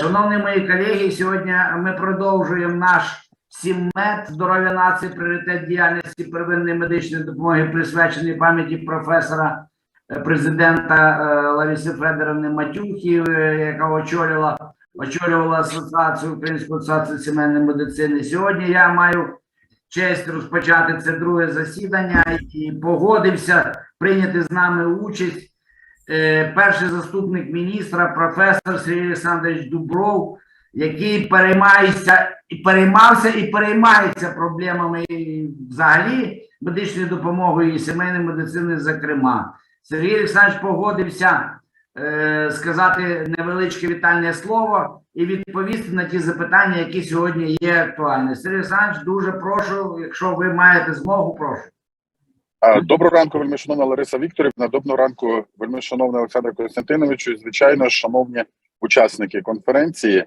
Шановні мої колеги, сьогодні ми продовжуємо наш сіммет здоров'я нації, пріоритет діяльності первинної медичної допомоги, присвячений пам'яті професора е, президента е, Лариси Федоровни Матюхи, е, яка очолювала очолювала асоціацію Українську асоціацію сімейної медицини. Сьогодні я маю честь розпочати це друге засідання і погодився прийняти з нами участь перший заступник міністра, професор Сергій Олександрович Дубров, який переймається і переймався і переймається проблемами взагалі медичної допомоги і сімейної медицини, зокрема. Сергій Олександрович погодився е, сказати невеличке вітальне слово і відповісти на ті запитання, які сьогодні є актуальні. Сергій Олександрович, дуже прошу, якщо ви маєте змогу, прошу. Доброго ранку, вельми шановна Лариса Вікторівна. Доброго ранку, вельми шановна Олександр Костянтиновичу. І, звичайно, шановні учасники конференції.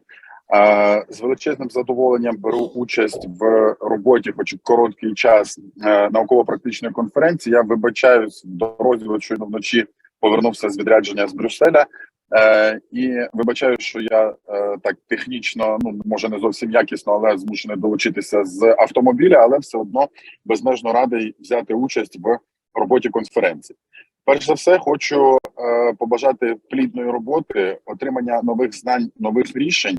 З величезним задоволенням беру участь в роботі, хоч короткий час е, науково-практичної конференції. Я вибачаюсь в дорозі, щойно вночі повернувся з відрядження з Брюсселя. Е, і вибачаю, що я е, так технічно, ну може не зовсім якісно, але змушений долучитися з автомобіля, але все одно безмежно радий взяти участь в роботі конференції. Перш за все, хочу е, побажати плідної роботи, отримання нових знань, нових рішень.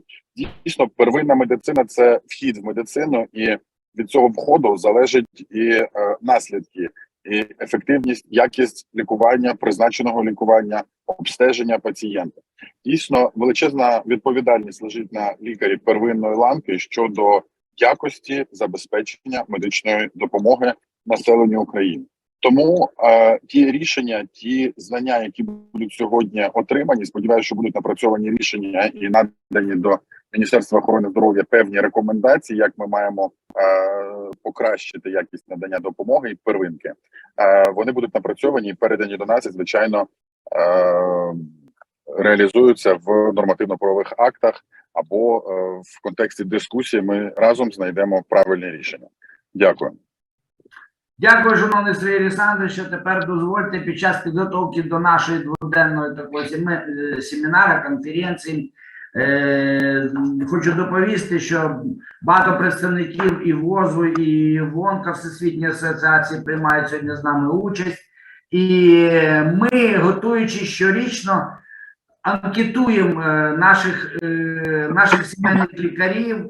Дійсно, первинна медицина це вхід в медицину, і від цього входу залежить і е, наслідки, і ефективність, якість лікування, призначеного лікування, обстеження пацієнта. Дійсно, величезна відповідальність лежить на лікарі первинної ланки щодо якості забезпечення медичної допомоги населенню України. Тому е, ті рішення, ті знання, які будуть сьогодні отримані, сподіваюся, що будуть напрацьовані рішення і надані до Міністерства охорони здоров'я певні рекомендації, як ми маємо е, покращити якість надання допомоги і первинки. Е, вони будуть напрацьовані і передані до нас, і звичайно е, реалізуються в нормативно-правових актах або е, в контексті дискусії. Ми разом знайдемо правильні рішення. Дякую. Дякую, шановний Сергій Олександрович. Тепер дозвольте під час підготовки до нашої дводенної такої е, семінара, конференції. Е, хочу доповісти, що багато представників і ВОЗу, і ВОНКа Всесвітньої асоціації приймають сьогодні з нами участь. І ми, готуючи щорічно, анкетуємо е, наших, е, наших сімейних лікарів,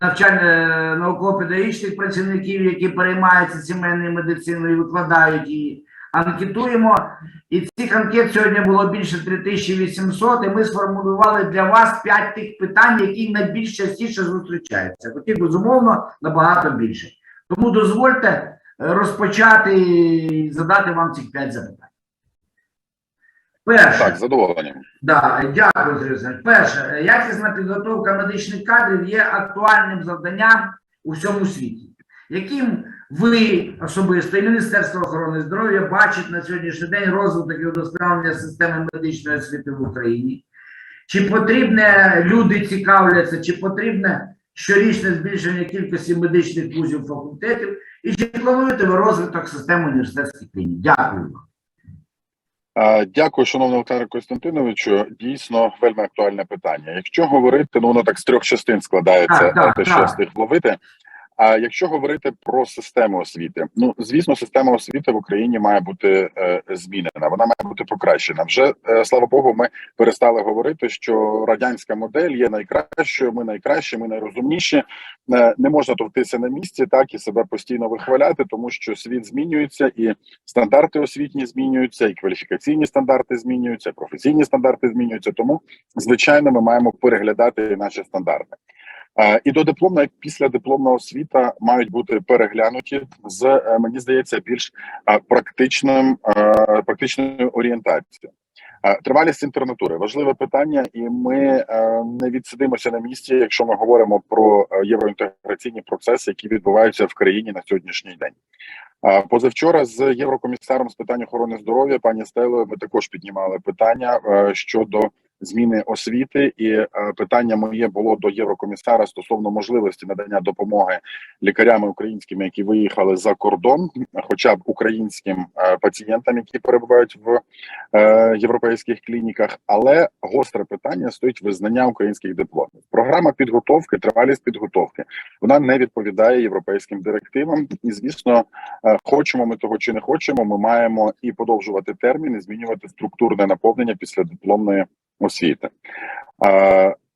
навчально науково-педагогічних працівників, які переймаються сімейною медициною і викладають її. Анкетуємо, і цих анкет сьогодні було більше 3800, і ми сформулювали для вас 5 тих питань, які найбільш частіше зустрічаються. Хотів, безумовно, набагато більше. Тому дозвольте е, розпочати і задати вам цих 5 запитань. Перше. Так, з задоволенням. Да, дякую, Сергій Перше, якісна підготовка медичних кадрів є актуальним завданням у всьому світі. Яким ви особисто і Міністерство охорони здоров'я бачить на сьогоднішній день розвиток і удосконалення системи медичної освіти в Україні? Чи потрібне люди цікавляться, чи потрібне щорічне збільшення кількості медичних вузів факультетів, і чи плануєте ви розвиток системи університетських клінік? Дякую. Дякую, шановний Олександр Костянтиновичу. Дійсно, вельми актуальне питання. Якщо говорити, ну воно так з трьох частин складається, Так, так, те, що я встиг вловити. А якщо говорити про систему освіти, ну звісно, система освіти в Україні має бути е, змінена. Вона має бути покращена. Вже е, слава Богу, ми перестали говорити, що радянська модель є найкращою. Ми найкращі, ми найрозумніші. Е, не можна товктися на місці, так і себе постійно вихваляти, тому що світ змінюється, і стандарти освітні змінюються, і кваліфікаційні стандарти змінюються, професійні стандарти змінюються. Тому, звичайно, ми маємо переглядати наші стандарти. Е, І до дипломна і після дипломна освіта мають бути переглянуті з е, мені здається більш е, практичним практичною орієнтацією. Тривалість інтернатури важливе питання, і ми не відсидимося на місці, якщо ми говоримо про євроінтеграційні процеси, які відбуваються в країні на сьогоднішній день. Позавчора з єврокомісаром з питань охорони здоров'я пані Стелою ми також піднімали питання щодо зміни освіти, і е, питання моє було до єврокомісара стосовно можливості надання допомоги лікарями українськими, які виїхали за кордон, хоча б українським е, пацієнтам, які перебувають в е, європейських клініках. Але гостре питання стоїть визнання українських дипломів. Програма підготовки, тривалість підготовки, вона не відповідає європейським директивам. І звісно, хочемо ми того чи не хочемо, ми маємо і подовжувати термін, і змінювати структурне наповнення після дипломної освіти.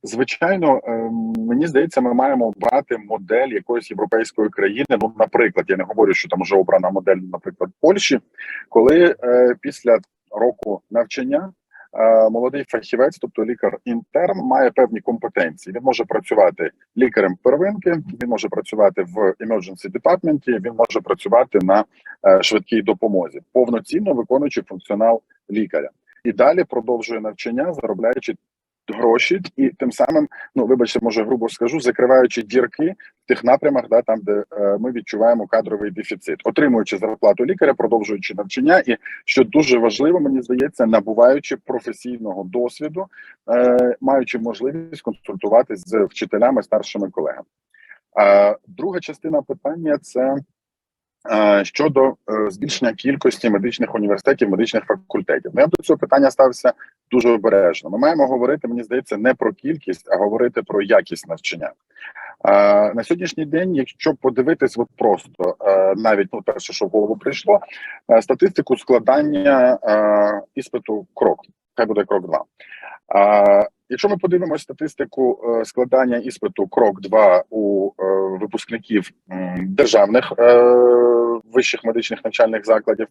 Звичайно, е, мені здається, ми маємо брати модель якоїсь європейської країни. Ну, наприклад, я не говорю, що там вже обрана модель, наприклад, Польщі, коли е, після року навчання е, молодий фахівець, тобто лікар-інтерн, має певні компетенції. Він може працювати лікарем первинки, він може працювати в emergency department, він може працювати на е, швидкій допомозі, повноцінно виконуючи функціонал лікаря. І далі продовжує навчання, заробляючи гроші, і тим самим, ну вибачте, може грубо скажу, закриваючи дірки в тих напрямах, да там, де е, ми відчуваємо кадровий дефіцит, отримуючи зарплату лікаря, продовжуючи навчання, і що дуже важливо, мені здається, набуваючи професійного досвіду, е, маючи можливість консультуватись з вчителями, старшими колегами. А друга частина питання це. Е, Щодо е, збільшення кількості медичних університетів, медичних факультетів, ну, я до цього питання ставився дуже обережно. Ми маємо говорити, мені здається, не про кількість, а говорити про якість навчання. А, на сьогоднішній день, якщо подивитись, от просто е, навіть ну, перше, що в голову прийшло, е, статистику складання е, іспиту крок, хай буде крок 2. Якщо ми подивимося статистику е, складання іспиту крок 2 у е, випускників державних е, вищих медичних навчальних закладів,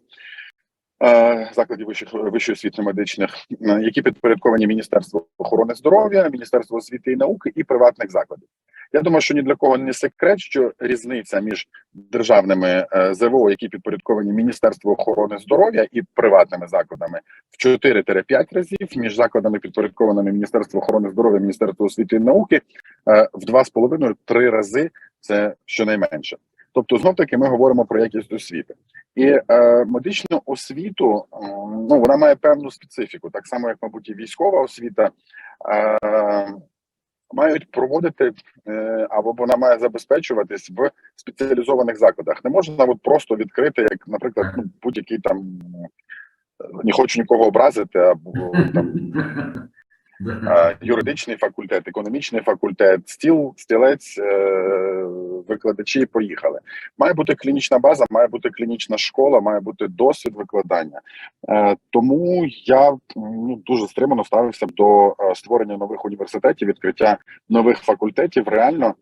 закладів вищих вищої освіти медичних, які підпорядковані Міністерству охорони здоров'я, Міністерству освіти і науки і приватних закладів. Я думаю, що ні для кого не секрет, що різниця між державними е, ЗВО, які підпорядковані Міністерству охорони здоров'я і приватними закладами, в 4-5 разів, між закладами підпорядкованими Міністерству охорони здоров'я, Міністерству освіти і науки е, в 2,5-3 рази це щонайменше. Тобто, знов таки ми говоримо про якість освіти. І е, медичну освіту е, ну вона має певну специфіку, так само як, мабуть, і військова освіта. Е, Мають проводити е, або вона має забезпечуватись в спеціалізованих закладах. Не можна от просто відкрити, як, наприклад, ну, будь-який там е, не хочу нікого образити, або там юридичний факультет, економічний факультет, стіл, стілець, е, викладачі поїхали. Має бути клінічна база, має бути клінічна школа, має бути досвід викладання. Е, Тому я ну, дуже стримано ставився до е, створення нових університетів, відкриття нових факультетів. Реально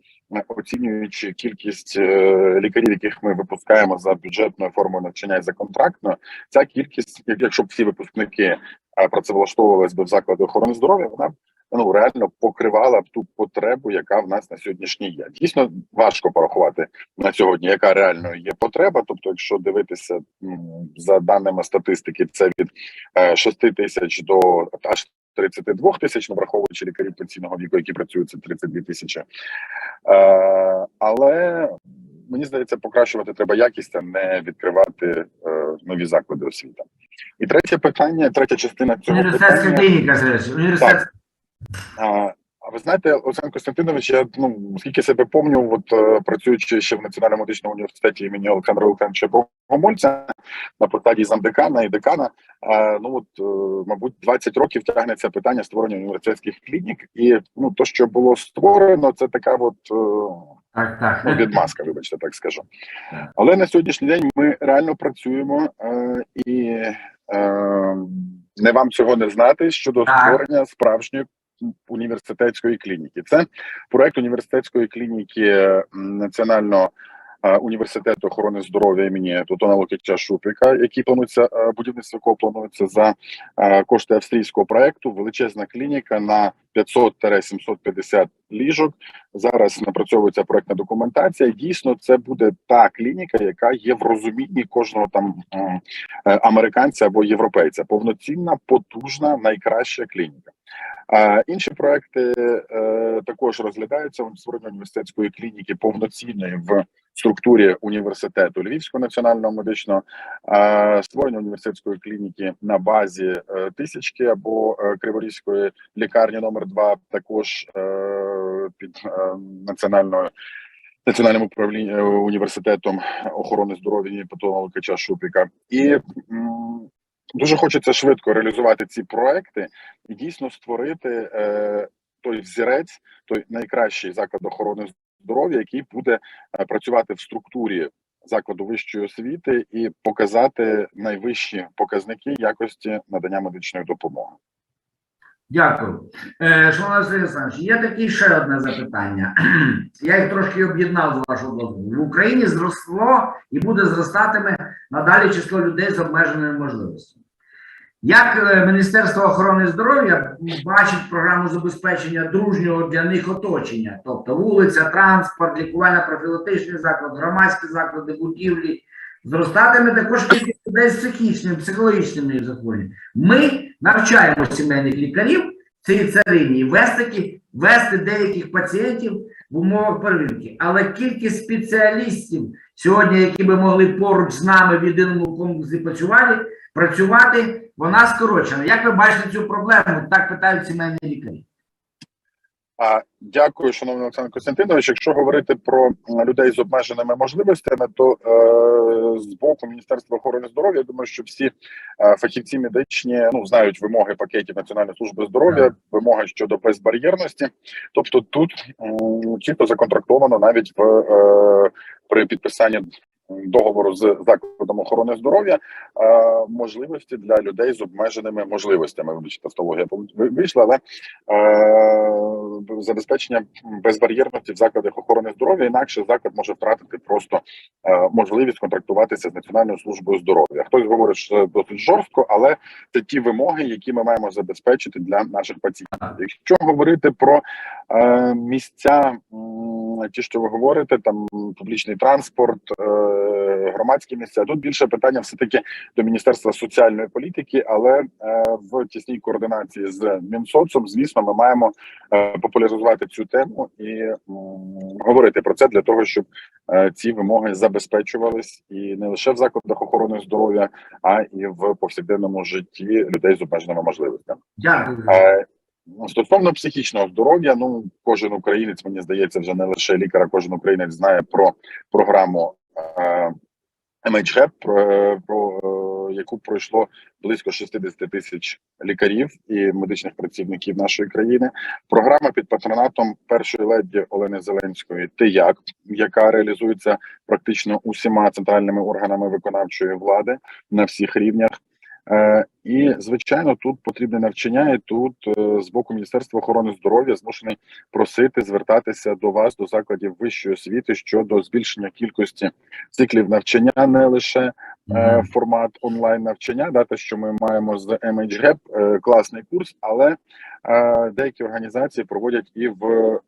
оцінюючи кількість е, лікарів, яких ми випускаємо за бюджетною формою навчання і за контрактною, ця кількість, якщо б всі випускники е, працевлаштовувались би в заклади охорони здоров'я, вона ну реально покривала б ту потребу, яка в нас на сьогоднішній є. Дійсно важко порахувати на сьогодні, яка реально є потреба. Тобто, якщо дивитися за даними статистики, це від е, 6 тисяч до аж 32 тисяч, ну, враховуючи лікарів пенсійного віку, які працюють, це 32 тисячі. Е, але мені здається, покращувати треба якість, а не відкривати е, нові заклади освіти. І третє питання, третя частина цього питання. клініка, університет. А, ви знаєте, Олександр Костянтинович, я ну скільки себе пам'ятаю, от е, працюючи ще в Національному медичному університеті імені Олександра Олександровича Богомольця на посаді замдекана і декана, е, ну от е, мабуть 20 років тягнеться питання створення університетських клінік, і ну то, що було створено, це така от. Так, так. ну, відмазка, вибачте, так скажу. Але на сьогоднішній день ми реально працюємо і не вам цього не знати щодо Так. створення справжньої університетської клініки. Це проект університетської клініки національного. е, Університету охорони здоров'я імені Тотона Лукича Шуприка, який планується е, будівництво якого планується за е, кошти австрійського проекту. Величезна клініка на 500-750 ліжок. Зараз напрацьовується проектна документація. Дійсно, це буде та клініка, яка є в розумінні кожного там американця або європейця. Повноцінна, потужна, найкраща клініка. А інші проекти е, також розглядаються. Створення університетської клініки повноцінної в структурі університету Львівського національного медичного е, створення університетської клініки на базі е, тисячки або е, Криворізької лікарні номер 2 також е, під е, національною. Національним управлінням е, університетом охорони здоров'я Петра Лукача і дуже хочеться швидко реалізувати ці проекти і дійсно створити е, той взірець, той найкращий заклад охорони здоров'я, який буде е, працювати в структурі закладу вищої освіти і показати найвищі показники якості надання медичної допомоги. Дякую. Е, Василь Олександрович, є таке ще одне запитання. Я їх трошки об'єднав з вашого дозволу. В Україні зросло і буде зростатиме надалі число людей з обмеженими можливостями. Як е, Міністерство охорони здоров'я бачить програму забезпечення дружнього для них оточення, тобто вулиця, транспорт, лікувально-профілактичний заклад, громадські заклади, будівлі, зростатиме також кількість людей з психічними, психологічними захворюваннями. Ми навчаємо сімейних лікарів цієї царині вести, вести деяких пацієнтів в умовах перевірки. Але кількість спеціалістів сьогодні, які би могли поруч з нами в єдиному комплексі працювати, працювати, вона скорочена. Як ви бачите цю проблему? Так питають сімейні лікарі. А дякую, шановний Олександр Костянтинович. Якщо говорити про людей з обмеженими можливостями, то е, з боку Міністерства охорони здоров'я я думаю, що всі е, фахівці медичні ну знають вимоги пакетів Національної служби здоров'я, вимоги щодо безбар'єрності. Тобто тут м, чітко законтрактовано навіть в е, при підписанні договору з закладом охорони здоров'я е, можливості для людей з обмеженими можливостями. Вибачте, тавтологія вийшла, але е, забезпечення безбар'єрності в закладах охорони здоров'я інакше заклад може втратити просто е, можливість контрактуватися з Національною службою здоров'я. Хтось говорить, що це досить жорстко, але це ті вимоги, які ми маємо забезпечити для наших пацієнтів. Якщо говорити про місця, ті, що ви говорите, там публічний транспорт, е, громадські місця. Тут більше питання все таки до Міністерства соціальної політики, але е, в тісній координації з Мінсоцом, звісно, ми маємо е, популяризувати цю тему і говорити про це для того, щоб ці вимоги забезпечувались і не лише в закладах охорони здоров'я, а і в повсякденному житті людей з обмеженими можливостями. Дякую. Е, ну, Стосовно психічного здоров'я, ну кожен українець, мені здається, вже не лише лікар, а кожен українець знає про програму е, MHHEP, про, про е, яку пройшло близько 60 тисяч лікарів і медичних працівників нашої країни. Програма під патронатом першої леді Олени Зеленської «Ти-як», яка реалізується практично усіма центральними органами виконавчої влади на всіх рівнях. Е, і звичайно, тут потрібне навчання, і тут е, з боку Міністерства охорони здоров'я змушений просити звертатися до вас, до закладів вищої освіти щодо збільшення кількості циклів навчання, не лише е, формат онлайн навчання, да, те, що ми маємо з MHGAP, е, класний курс, але е, деякі організації проводять і в е,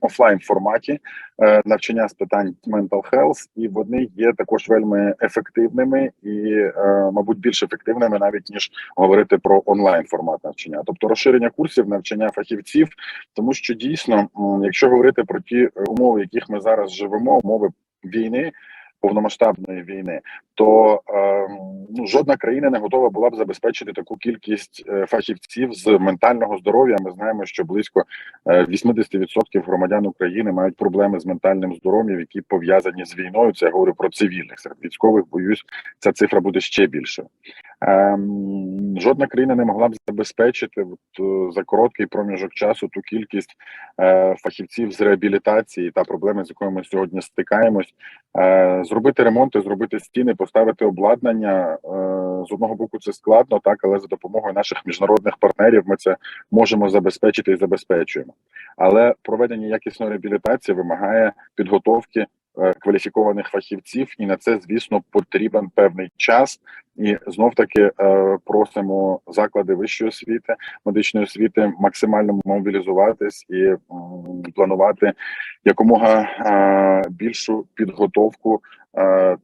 офлайн форматі е, навчання з питань mental health, і вони є також вельми ефективними і, е, мабуть, більш ефективними навіть ніж говорити про онлайн формат навчання, тобто розширення курсів, навчання фахівців, тому що дійсно, якщо говорити про ті умови, в яких ми зараз живемо, умови війни. Повномасштабної війни, то е, ну жодна країна не готова була б забезпечити таку кількість е, фахівців з ментального здоров'я. Ми знаємо, що близько е, 80% громадян України мають проблеми з ментальним здоров'ям, які пов'язані з війною. Це я говорю про цивільних серед військових. Боюсь, ця цифра буде ще більше. Ем, жодна країна не могла б забезпечити от, е, за короткий проміжок часу ту кількість е, фахівців з реабілітації та проблеми, з якою ми сьогодні стикаємось. Е, зробити ремонти, зробити стіни, поставити обладнання. Е, з одного боку, це складно, так але за допомогою наших міжнародних партнерів ми це можемо забезпечити і забезпечуємо. Але проведення якісної реабілітації вимагає підготовки кваліфікованих фахівців, і на це, звісно, потрібен певний час. І знов таки е, просимо заклади вищої освіти, медичної освіти максимально мобілізуватись і планувати якомога е, більшу підготовку е,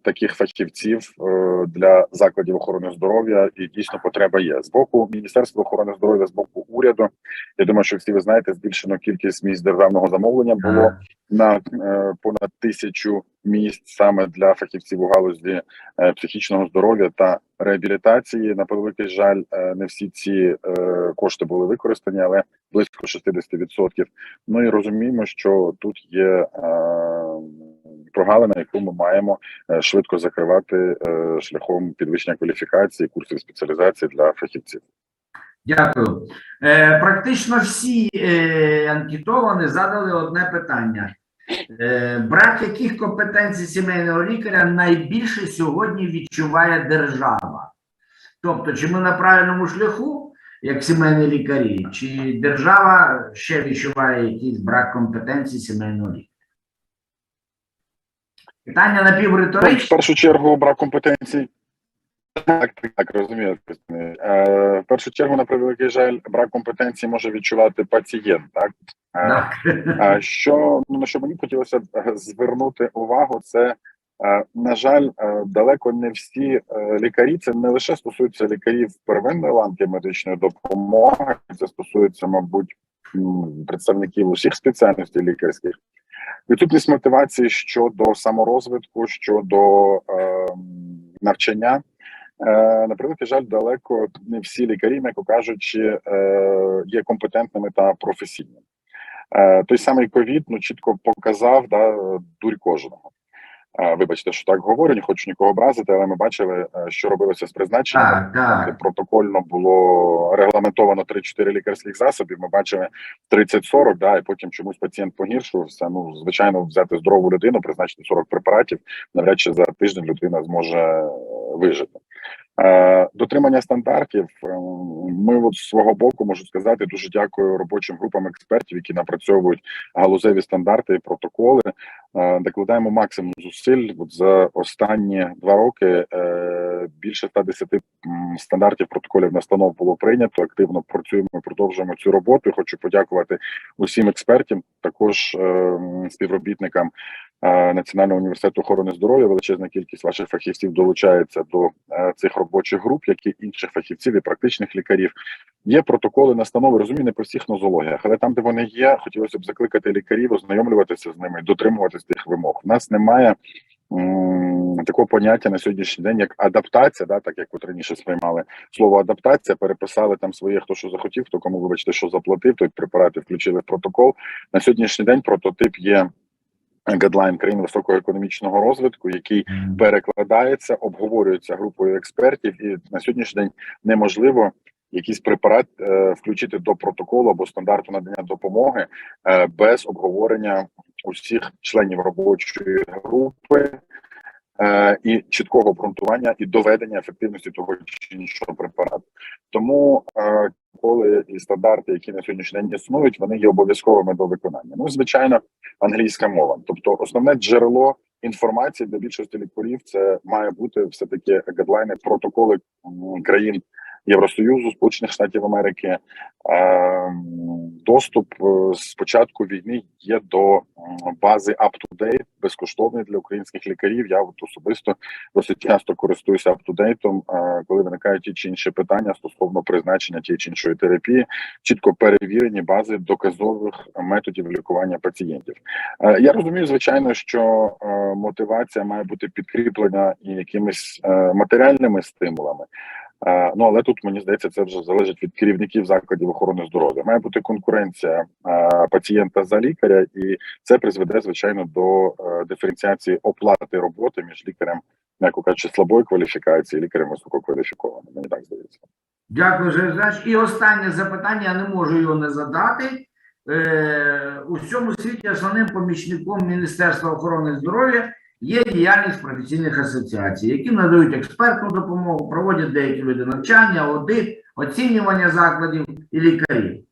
таких фахівців е, для закладів охорони здоров'я. І дійсно потреба є з боку Міністерства охорони здоров'я, з боку уряду. Я думаю, що всі ви знаєте, збільшено кількість місць державного замовлення було на е, понад тисячу місць саме для фахівців у галузі е, психічного здоров'я та реабілітації. На превеликий жаль, е, не всі ці е, кошти були використані, але близько 60%. Ну і розуміємо, що тут є е, прогалина, яку ми маємо е, швидко закривати е, шляхом підвищення кваліфікації, курсів спеціалізації для фахівців. Дякую. Е, практично всі е, анкетовані задали одне питання. Е, брак яких компетенцій сімейного лікаря найбільше сьогодні відчуває держава? Тобто, чи ми на правильному шляху, як сімейні лікарі, чи держава ще відчуває якийсь брак компетенцій сімейного лікаря? Питання Ну, в першу чергу брак компетенцій. Так, так, розумію. Е, в першу чергу, на превеликий жаль, брак компетенції може відчувати пацієнт. Так Е, Так. А що ну на що мені хотілося б е, звернути увагу, це е, на жаль, е, далеко не всі е, лікарі. Це не лише стосується лікарів первинної ланки медичної допомоги, це стосується, мабуть, представників усіх спеціальностей лікарських. Відсутність мотивації щодо саморозвитку, щодо е, навчання. Е, на жаль, далеко не всі лікарі, м'яко кажучи, е, є компетентними та професійними. Е, той самий ковід ну чітко показав да, дурь кожного. Вибачте, що так говорю, не хочу нікого образити, але ми бачили, е, що робилося з призначенням. Так, так. Протокольно було регламентовано 3-4 лікарських засобів. Ми бачили 30-40, да, і потім чомусь пацієнт погіршувався. Ну, звичайно, взяти здорову людину, призначити 40 препаратів, навряд чи за тиждень людина зможе е, вижити. Е, Дотримання стандартів. е, Ми от з свого боку можу сказати, дуже дякую робочим групам експертів, які напрацьовують галузеві стандарти і протоколи. Е, Докладаємо максимум зусиль. От за останні два роки більше 110 м, стандартів протоколів настанов було прийнято. Активно працюємо, продовжуємо цю роботу. Хочу подякувати усім експертам, також е, співробітникам Національного університету охорони здоров'я. Величезна кількість ваших фахівців долучається до е, цих робочих груп, як і інших фахівців і практичних лікарів. Є протоколи настанови, розумію, не по всіх нозологіях, але там, де вони є, хотілося б закликати лікарів, ознайомлюватися з ними, дотримуватися тих вимог. У нас немає такого поняття на сьогоднішній день, як адаптація, да, так як от раніше сприймали слово адаптація, переписали там своє, хто що захотів, хто кому, вибачте, що заплатив, той препарати включили в протокол. На сьогоднішній день прототип є гадлайн країн високого економічного розвитку, який перекладається, обговорюється групою експертів, і на сьогоднішній день неможливо якийсь препарат е, включити до протоколу або стандарту надання допомоги е, без обговорення усіх членів робочої групи. е, І чіткого обґрунтування і доведення ефективності того чи іншого препарату, тому е, коли і стандарти, які на сьогоднішній день існують, вони є обов'язковими до виконання. Ну, звичайно, англійська мова. Тобто, основне джерело інформації для більшості лікарів це має бути все таки гадлайни, протоколи країн Євросоюзу, Сполучених Штатів Америки. Е, Доступ е, з початку війни є до бази up-to-date, безкоштовний для українських лікарів. Я от особисто досить часто користуюся up-to-date, е, коли виникають ті чи інші питання стосовно призначення тієї чи іншої терапії, чітко перевірені бази доказових методів лікування пацієнтів. Е, Я розумію, звичайно, що мотивація має бути підкріплена і якимись матеріальними стимулами. Е, Ну але тут мені здається, це вже залежить від керівників закладів охорони здоров'я. Має бути конкуренція е, пацієнта за лікаря, і це призведе звичайно до е, диференціації оплати роботи між лікарем, м'яко кажучи, слабої кваліфікації, лікарем висококваліфікованим. Мені так здається. Дякую, Сергій І останнє запитання, я не можу його не задати. У всьому світі основним помічником Міністерства охорони здоров'я є діяльність професійних асоціацій, які надають експертну допомогу, проводять деякі види навчання, аудит, оцінювання закладів і лікарів.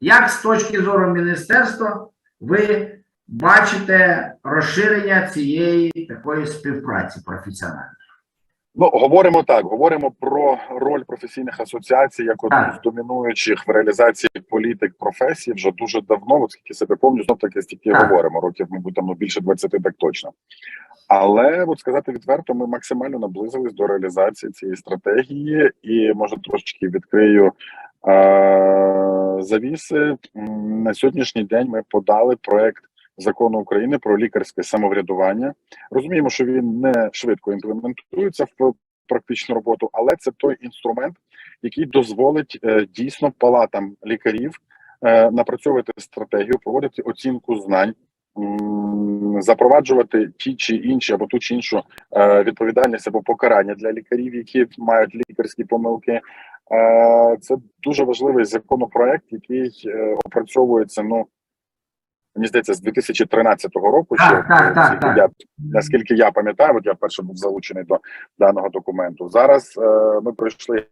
Як з точки зору міністерства ви бачите розширення цієї такої співпраці професіональної? Ну говоримо так, говоримо про роль професійних асоціацій як одну з домінуючих в реалізації політик професії вже дуже давно. От скільки себе пам'ятаю, знов таки стільки говоримо років, мабуть, там ну, більше 20 так точно. Але от сказати відверто, ми максимально наблизились до реалізації цієї стратегії, і може трошечки відкрию е- завіси. На сьогоднішній день ми подали проект закону України про лікарське самоврядування. Розуміємо, що він не швидко імплементується в практичну роботу, але це той інструмент, який дозволить е, дійсно палатам лікарів е, напрацьовувати стратегію, проводити оцінку знань, запроваджувати ті чи інші або ту чи іншу е, відповідальність або покарання для лікарів, які мають лікарські помилки. Це дуже важливий законопроект, який опрацьовується. Ну мені здається, з 2013 року. Так, ще, так, так, наскільки так. я наскільки я пам'ятаю, от я перше був залучений до даного документу. Зараз е, ми пройшли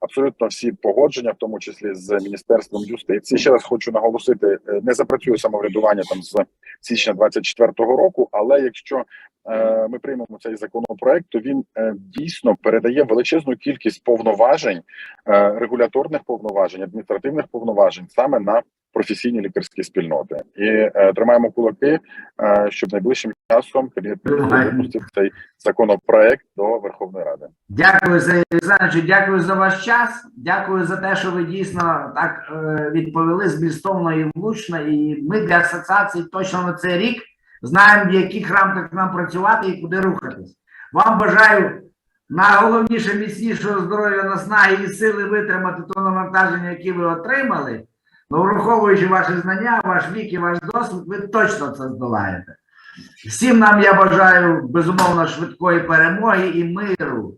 абсолютно всі погодження, в тому числі з міністерством юстиції. Ще раз хочу наголосити: е, не запрацює самоврядування там з січня 24-го року. Але якщо е, ми приймемо цей законопроект, то він е, дійсно передає величезну кількість повноважень, е, регуляторних повноважень, адміністративних повноважень саме на професійні лікарські спільноти, і е, тримаємо кулаки, е, щоб найближчим часом кабінет випустив цей законопроект до Верховної Ради. Дякую Сергій Олександровичу, дякую за ваш час. Дякую за те, що ви дійсно так е, відповіли змістовно і влучно. І ми для асоціації точно на цей рік знаємо, в яких рамках нам працювати і куди рухатись. Вам бажаю найголовніше міцнішого здоров'я, наснаги і сили витримати то навантаження, яке ви отримали. Ну, враховуючи ваші знання, ваш вік і ваш досвід, ви точно це здолаєте. Всім нам я бажаю безумовно швидкої перемоги і миру.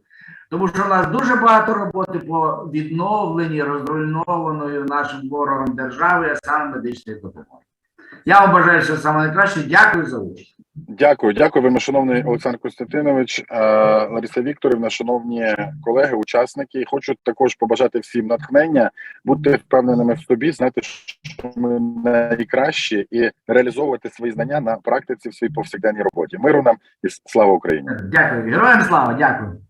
Тому що у нас дуже багато роботи по відновленні розруйнованої нашим ворогом держави, а саме медичної допомоги. Я вам бажаю все найкраще. Дякую за участь. Дякую, дякую, шановний Олександр Костянтинович, е, Лариса Вікторівна, шановні колеги, учасники. Хочу також побажати всім натхнення, бути впевненими в собі, знати, що ми найкращі, і реалізовувати свої знання на практиці в своїй повсякденній роботі. Миру нам і слава Україні! Дякую. Героям слава, дякую.